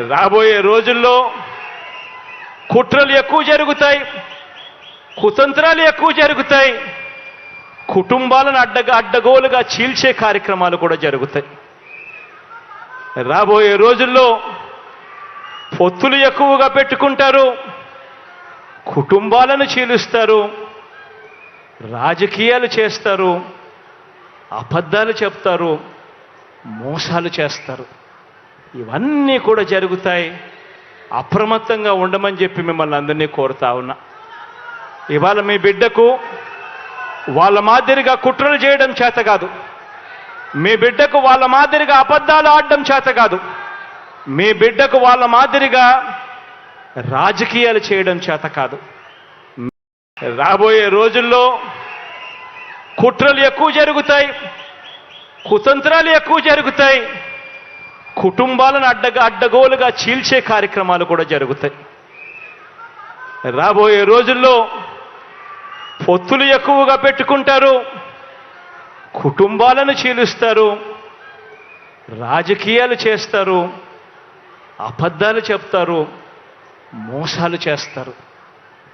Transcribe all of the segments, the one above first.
రాబోయే రోజుల్లో కుట్రలు ఎక్కువ జరుగుతాయి కుతంత్రాలు ఎక్కువ జరుగుతాయి కుటుంబాలను అడ్డగా అడ్డగోలుగా చీల్చే కార్యక్రమాలు కూడా జరుగుతాయి. రాబోయే రోజుల్లో పొత్తులు ఎక్కువగా పెట్టుకుంటారు కుటుంబాలను చీలుస్తారు రాజకీయాలు చేస్తారు అబద్ధాలు చెప్తారు మోసాలు చేస్తారు. ఇవన్నీ కూడా జరుగుతాయి. అప్రమత్తంగా ఉండమని చెప్పి మిమ్మల్ని అందరినీ కోరుతా ఉన్నా. ఇవాళ మీ బిడ్డకు వాళ్ళ మాదిరిగా కుట్రలు చేయడం చేత కాదు. మీ బిడ్డకు వాళ్ళ మాదిరిగా అబద్ధాలు ఆడడం చేత కాదు. మీ బిడ్డకు వాళ్ళ మాదిరిగా రాజకీయాలు చేయడం చేత కాదు. రాబోయే రోజుల్లో కుట్రలు ఎక్కువ జరుగుతాయి. కుతంత్రాలు ఎక్కువ జరుగుతాయి. కుటుంబాలను అడ్డగా అడ్డగోలుగా చీల్చే కార్యక్రమాలు కూడా జరుగుతాయి. రాబోయే రోజుల్లో పొత్తులు ఎక్కువగా పెట్టుకుంటారు కుటుంబాలను చీలుస్తారు రాజకీయాలు చేస్తారు అబద్ధాలు చెప్తారు మోసాలు చేస్తారు.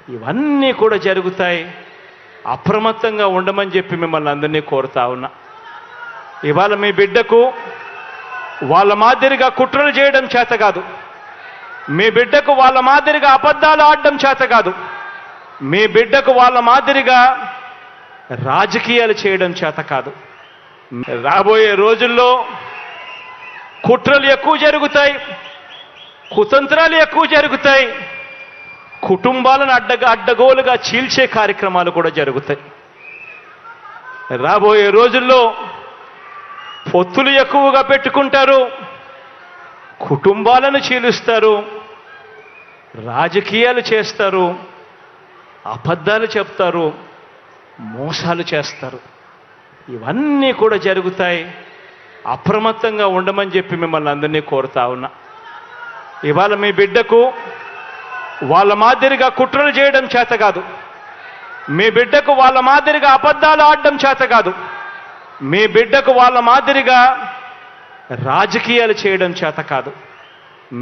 ఇవన్నీ కూడా జరుగుతాయి. అప్రమత్తంగా ఉండమని చెప్పి మిమ్మల్ని అందరినీ కోరుతా ఉన్నా. ఇవాళ మీ బిడ్డకు వాళ్ళ మాదిరిగా కుట్రలు చేయడం చేత కాదు. మీ బిడ్డకు వాళ్ళ మాదిరిగా అబద్ధాలు ఆడడం చేత కాదు. మీ బిడ్డకు వాళ్ళ మాదిరిగా రాజకీయాలు చేయడం చేత కాదు. రాబోయే రోజుల్లో కుట్రలు ఎక్కువ జరుగుతాయి కుతంత్రాలు ఎక్కువ జరుగుతాయి కుటుంబాలను అడ్డగా అడ్డగోలుగా చీల్చే కార్యక్రమాలు కూడా జరుగుతాయి. రాబోయే రోజుల్లో పొత్తులు ఎక్కువగా పెట్టుకుంటారు కుటుంబాలను చీలుస్తారు రాజకీయాలు చేస్తారు అబద్ధాలు చెప్తారు మోసాలు చేస్తారు. ఇవన్నీ కూడా జరుగుతాయి. అప్రమత్తంగా ఉండమని చెప్పి మిమ్మల్ని అందరినీ కోరుతా ఉన్నా. ఇవాళ మీ బిడ్డకు వాళ్ళ మాదిరిగా కుట్రలు చేయడం చేత కాదు. మీ బిడ్డకు వాళ్ళ మాదిరిగా అబద్ధాలు ఆడడం చేత కాదు. మీ బిడ్డకు వాళ్ళ మాదిరిగా రాజకీయాలు చేయడం చేత కాదు.